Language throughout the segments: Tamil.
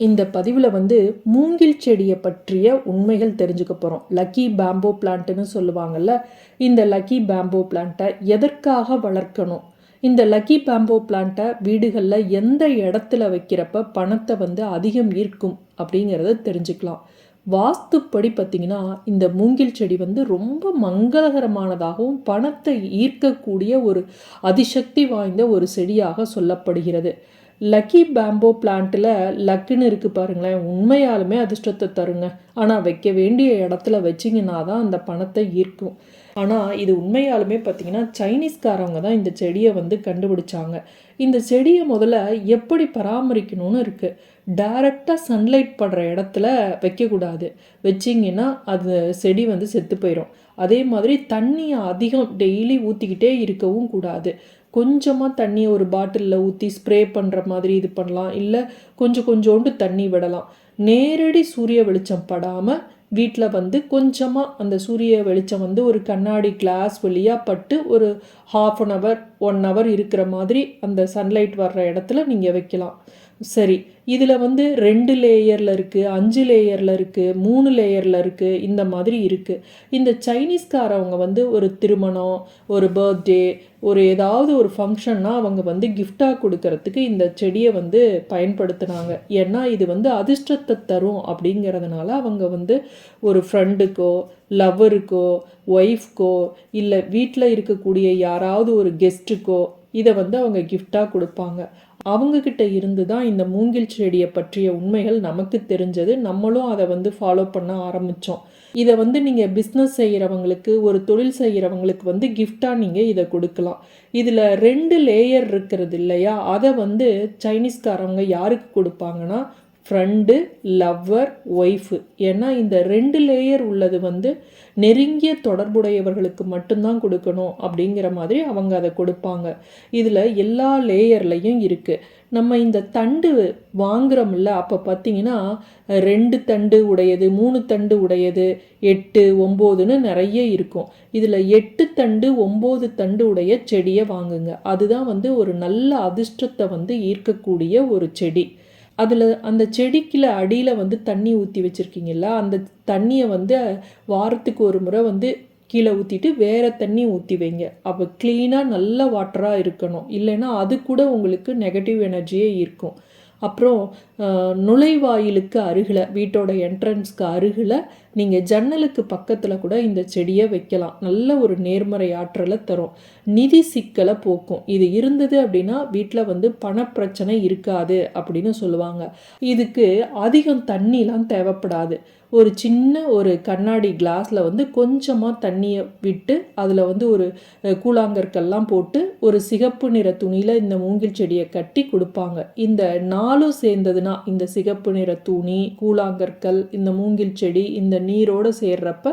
இந்த பதிவில் வந்து மூங்கில் செடியை பற்றிய உண்மைகள் தெரிஞ்சுக்க போகிறோம் லக்கி பேம்போ பிளான்ட்டுன்னு சொல்லுவாங்கல்ல இந்த லக்கி பேம்போ பிளான்ட்டை எதற்காக வளர்க்கணும்? இந்த லக்கி பேம்போ பிளான்ட்டை வீடுகளில் எந்த இடத்துல வைக்கிறப்ப பணத்தை வந்து அதிகம் ஈர்க்கும் அப்படிங்கிறத தெரிஞ்சுக்கலாம். வாஸ்துப்படி பார்த்திங்கன்னா இந்த மூங்கில் செடி வந்து ரொம்ப மங்களகரமானதாகவும் பணத்தை ஈர்க்கக்கூடிய ஒரு அதிசக்தி வாய்ந்த ஒரு செடியாக சொல்லப்படுகிறது. லக்கி பேம்போ பிளான்ட்டில் லக்குன்னு இருக்குது பாருங்களேன். உண்மையாலுமே அதிர்ஷ்டத்தை தருங்க. ஆனால் வைக்க வேண்டிய இடத்துல வச்சிங்கன்னா தான் அந்த பணத்தை ஈர்க்கும். ஆனால் இது உண்மையாலுமே பார்த்திங்கன்னா சைனீஸ்காரவங்க தான் இந்த செடியை வந்து கண்டுபிடிச்சாங்க. இந்த செடியை முதல்ல எப்படி பராமரிக்கணும்னு இருக்குது டைரெக்டாக சன்லைட் படுற இடத்துல வைக்கக்கூடாது. வச்சிங்கன்னா அது செடி வந்து செத்து போயிடும் அதே மாதிரி தண்ணியை அதிகம் டெய்லி ஊற்றிக்கிட்டே இருக்கவும் கூடாது. கொஞ்சமாக தண்ணியை ஒரு பாட்டிலில் ஊற்றி ஸ்ப்ரே பண்ணுற மாதிரி இது பண்ணலாம். இல்லை கொஞ்சம் கொஞ்சோண்டு தண்ணி விடலாம். நேரடி சூரிய வெளிச்சம் படாமல் வீட்டில் வந்து கொஞ்சமாக அந்த சூரிய வெளிச்சம் வந்து ஒரு கண்ணாடி கிளாஸ் வழியாக பட்டு ஒரு half an hour one hour இருக்கிற மாதிரி அந்த சன்லைட் வர்ற இடத்துல நீங்கள் வைக்கலாம். சரி இதில் வந்து ரெண்டு லேயரில் இருக்குது அஞ்சு லேயரில் இருக்குது மூணு லேயரில் இருக்குது இந்த மாதிரி இருக்குது இந்த சைனீஸ்காரவங்க வந்து ஒரு திருமணம் ஒரு பர்த்டே ஒரு ஏதாவது ஒரு ஃபங்க்ஷன்னா அவங்க வந்து கிஃப்டாக கொடுக்கறதுக்கு இந்த செடியை வந்து பயன்படுத்தினாங்க. ஏன்னா இது வந்து அதிர்ஷ்டத்தை தரும் அப்படிங்கிறதுனால அவங்க வந்து ஒரு ஃப்ரெண்டுக்கோ லவ்வருக்கோ ஒய்ஃப்கோ இல்லை வீட்டில் இருக்கக்கூடிய யாராவது ஒரு கெஸ்ட்டுக்கோ இதை வந்து அவங்க கிஃப்டாக கொடுப்பாங்க. அவங்கக்கிட்ட இருந்து தான் இந்த மூங்கில் செடியை பற்றிய உண்மைகள் நமக்கு தெரிஞ்சது. நம்மளும் அதை வந்து ஃபாலோ பண்ண ஆரம்பித்தோம் இதை வந்து நீங்கள் பிஸ்னஸ் செய்கிறவங்களுக்கு ஒரு தொழில் செய்கிறவங்களுக்கு வந்து கிஃப்டாக நீங்கள் இதை கொடுக்கலாம். இதில் ரெண்டு லேயர் இருக்கிறது இல்லையா? அதை வந்து சைனீஸ்காரவங்க யாருக்கு கொடுப்பாங்கன்னா ஃப்ரெண்டு லவ்வர் ஒய்ஃபு ஏன்னா இந்த ரெண்டு லேயர் உள்ளது வந்து நெருங்கிய தொடர்புடையவர்களுக்கு மட்டும்தான் கொடுக்கணும் அப்படிங்கிற மாதிரி அவங்க அதை கொடுப்பாங்க. இதில் எல்லா லேயர்லையும் இருக்குது நம்ம இந்த தண்டு வாங்குறோம்ல அப்போ பார்த்தீங்கன்னா ரெண்டு தண்டு உடையது மூணு தண்டு உடையது எட்டு ஒம்போதுன்னு நிறைய இருக்கும். இதில் எட்டு தண்டு ஒம்பது தண்டு உடைய செடியை வாங்குங்க. அதுதான் வந்து ஒரு நல்ல அதிர்ஷ்டத்தை வந்து ஈர்க்கக்கூடிய ஒரு செடி. அதில் அந்த செடிக்கில் அடியில் வந்து தண்ணி ஊற்றி வச்சுருக்கீங்களா அந்த தண்ணியை வந்து வாரத்துக்கு ஒரு முறை வந்து கீழே ஊற்றிட்டு வேறு தண்ணி ஊற்றி வைங்க. அப்போ க்ளீனாக நல்ல வாட்டராக இருக்கணும். இல்லைன்னா அது கூட உங்களுக்கு நெகட்டிவ் எனர்ஜியே இருக்கும் அப்புறம் நுழைவாயிலுக்கு அருகில் வீட்டோட என்ட்ரன்ஸ்க்கு அருகில் நீங்கள் ஜன்னலுக்கு பக்கத்தில் கூட இந்த செடியை வைக்கலாம். நல்ல ஒரு நேர்மறை ஆற்றலை தரும். நிதி சிக்கலை போக்கும். இது இருந்தது அப்படின்னா வீட்டில் வந்து பணப்பிரச்சனை இருக்காது அப்படின்னு சொல்லுவாங்க. இதுக்கு அதிகம் தண்ணிலாம் தேவைப்படாது. ஒரு சின்ன ஒரு கண்ணாடி கிளாஸில் வந்து கொஞ்சமாக தண்ணியை விட்டு அதில் வந்து ஒரு கூழாங்கற்கள்லாம் போட்டு ஒரு சிகப்பு நிற துணியில் இந்த மூங்கில் செடியை கட்டி கொடுப்பாங்க. இந்த நாலும் சேர்ந்ததுன்னா இந்த சிகப்பு நிற துணி கூழாங்கற்கள் இந்த மூங்கில் செடி இந்த நீரோடு சேர்றப்ப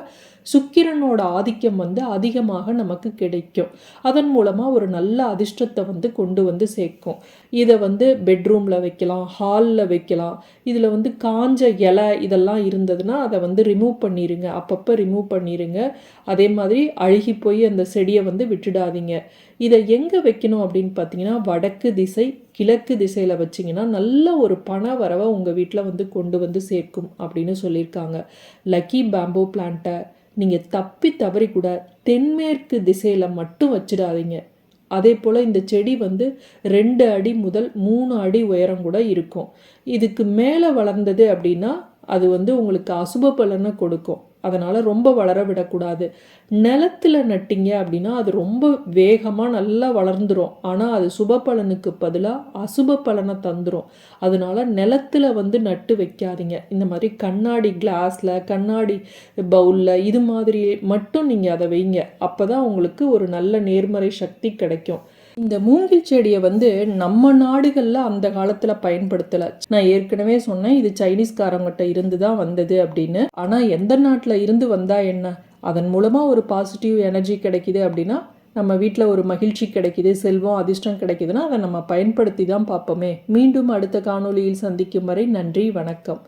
சுக்கிரனோட ஆதிக்கம் வந்து அதிகமாக நமக்கு கிடைக்கும். அதன் மூலமாக ஒரு நல்ல அதிர்ஷ்டத்தை வந்து கொண்டு வந்து சேர்க்கும். இதை வந்து பெட்ரூமில் வைக்கலாம் ஹாலில் வைக்கலாம். இதில் வந்து காஞ்ச இலை இதெல்லாம் இருந்ததுன்னா அதை வந்து ரிமூவ் பண்ணிடுங்க அப்பப்போ ரிமூவ் பண்ணிடுங்க அதே மாதிரி அழுகி போய் அந்த செடியை வந்து விட்டுடாதீங்க. இதை எங்கே வைக்கணும் அப்படின்னு பார்த்தீங்கன்னா வடக்கு திசை கிழக்கு திசையில் வச்சிங்கன்னா நல்ல ஒரு பண வரவை உங்கள் வீட்டில் வந்து கொண்டு வந்து சேர்க்கும் அப்படின்னு சொல்லியிருக்காங்க. லக்கி பேம்போ பிளான்ட்டை நீங்கள் தப்பி தவறி கூட தென்மேற்கு திசையில் மட்டும் வச்சிடாதீங்க. அதே போல் இந்த செடி வந்து ரெண்டு அடி முதல் மூணு அடி உயரம் கூட இருக்கும். இதுக்கு மேலே வளர்ந்தது அப்படின்னா அது வந்து உங்களுக்கு அசுப பலனை கொடுக்கும். அதனால் ரொம்ப வளர விடக்கூடாது. நிலத்தில் நட்டிங்க அப்படின்னா அது ரொம்ப வேகமாக நல்லா வளர்ந்துடும் ஆனால் அது சுப பலனுக்கு பதிலாக அசுப பலனை தந்துடும் அதனால் நிலத்தில் வந்து நட்டு வைக்காதீங்க. இந்த மாதிரி கண்ணாடி கிளாஸில் கண்ணாடி பவுலில் இது மாதிரி மட்டும் நீங்கள் அதை வைங்க. அப்போ தான் உங்களுக்கு ஒரு நல்ல நேர்மறை சக்தி கிடைக்கும். இந்த மூங்கில் செடியை வந்து நம்ம நாடுகளில் அந்த காலத்தில் பயன்படுத்தலை. நான் ஏற்கனவே சொன்னேன் இது சைனீஸ்காரங்கிட்ட இருந்து தான் வந்தது அப்படின்னு. ஆனால் எந்த நாட்டில் இருந்து வந்தா என்ன? அதன் மூலமாக ஒரு பாசிட்டிவ் எனர்ஜி கிடைக்கிது அப்படின்னா நம்ம வீட்டில் ஒரு மகிழ்ச்சி கிடைக்கிது செல்வம் அதிர்ஷ்டம் கிடைக்குதுன்னா அதை நம்ம பயன்படுத்தி தான் பார்ப்போமே. மீண்டும் அடுத்த காணொலியில் சந்திக்கும் வரை நன்றி வணக்கம்.